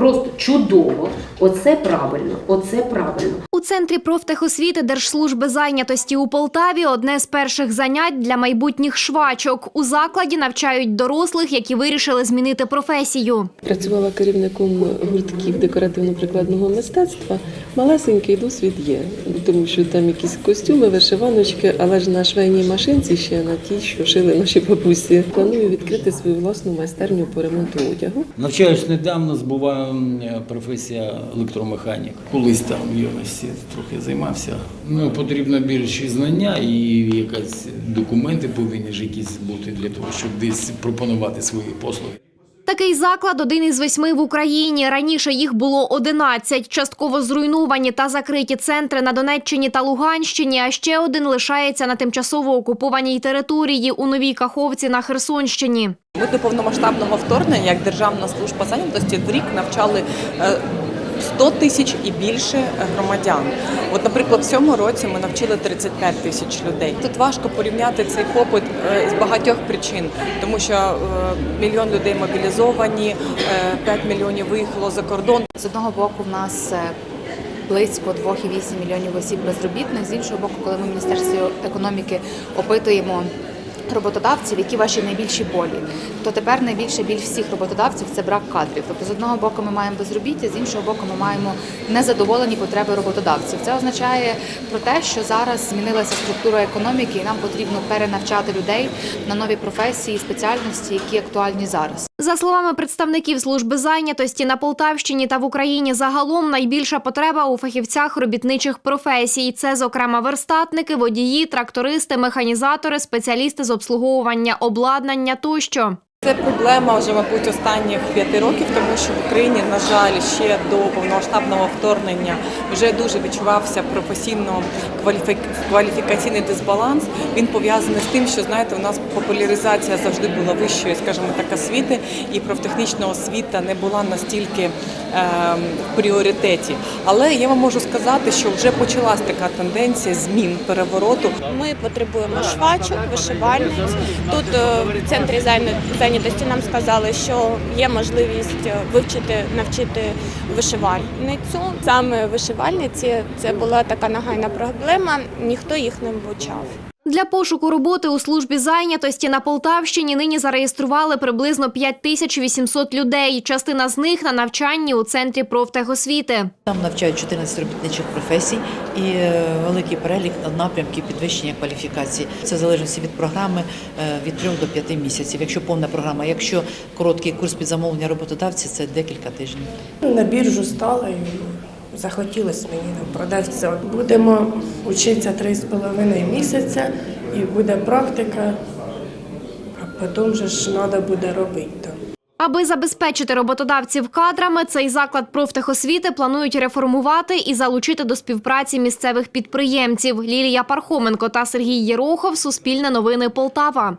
Просто чудово. Оце правильно, оце правильно. У центрі профтехосвіти Держслужби зайнятості у Полтаві одне з перших занять для майбутніх швачок. У закладі навчають дорослих, які вирішили змінити професію. Працювала керівником гуртків декоративно-прикладного мистецтва. Малесенький досвід є, тому що там якісь костюми, вишиваночки, але ж на швейній машинці ще на тій, що шили наші бабусі. Планую відкрити свою власну майстерню по ремонту одягу. Навчаюсь недавно, збула м, професія електромеханік. Колись там в юності трохи займався. Ну, потрібно більші знання і якісь документи повинні ж якісь бути для того, щоб десь пропонувати свої послуги. Такий заклад один із восьми в Україні. Раніше їх було 11. Частково зруйновані та закриті центри на Донеччині та Луганщині. А ще один лишається на тимчасово окупованій території у Новій Каховці на Херсонщині. Ми до повномасштабного вторгнення, як Державна служба зайнятості, в рік навчали е, 100 тисяч і більше громадян. От, наприклад, в цьому році ми навчили 35 тисяч людей. Тут важко порівняти цей попит е, з багатьох причин, тому що е, мільйон людей мобілізовані, 5 мільйонів виїхало за кордон. З одного боку, в нас е, близько 2,8 мільйонів осіб безробітних. З іншого боку, коли ми в міністерстві економіки опитуємо роботодавців, які ваші найбільші болі, то тепер найбільше біль всіх роботодавців це брак кадрів. Тобто, з одного боку, ми маємо безробіття, з іншого боку, ми маємо незадоволені потреби роботодавців. Це означає про те, що зараз змінилася структура економіки, і нам потрібно перенавчати людей на нові професії, спеціальності, які актуальні зараз. За словами представників служби зайнятості на Полтавщині та в Україні загалом найбільша потреба у фахівцях робітничих професій. Це, зокрема, верстатники, водії, трактористи, механізатори, спеціалісти з обслуговування обладнання тощо. Це проблема вже, мабуть, останніх п'яти років, тому що в Україні, на жаль, ще до повномасштабного вторгнення вже дуже відчувався професійно кваліфі- кваліфікаційний дисбаланс. Він пов'язаний з тим, що знаєте, у нас популяризація завжди була вищою, скажімо так, освіти, і профтехнічна освіта не була настільки ем, в пріоритеті. Але я вам можу сказати, що вже почалась така тенденція змін перевороту. Ми потребуємо швачок, вишивальниць. Тут е, в центрі зайня- зайнятості нам сказали, що є можливість е, вивчити, навчити вишивальницю. Саме вишивальниці це була така нагайна проблема, ніхто їх не вивчав. Для пошуку роботи у службі зайнятості на Полтавщині нині зареєстрували приблизно 5800 людей. Частина з них на навчанні у центрі профтехосвіти. Там навчають 14 робітничих професій і е, великий перелік напрямків підвищення кваліфікації. Це в залежності від програми е, від 3 до 5 місяців. Якщо повна програма, якщо короткий курс під замовлення роботодавця, це декілька тижнів. На біржу стала і захотілося мені на продавця. Будемо вчитися три з половиною місяця і буде практика, а потім же ж треба буде робити. Аби забезпечити роботодавців кадрами, цей заклад профтехосвіти планують реформувати і залучити до співпраці місцевих підприємців. Лілія Пархоменко та Сергій Єрохов. Суспільне новини Полтава.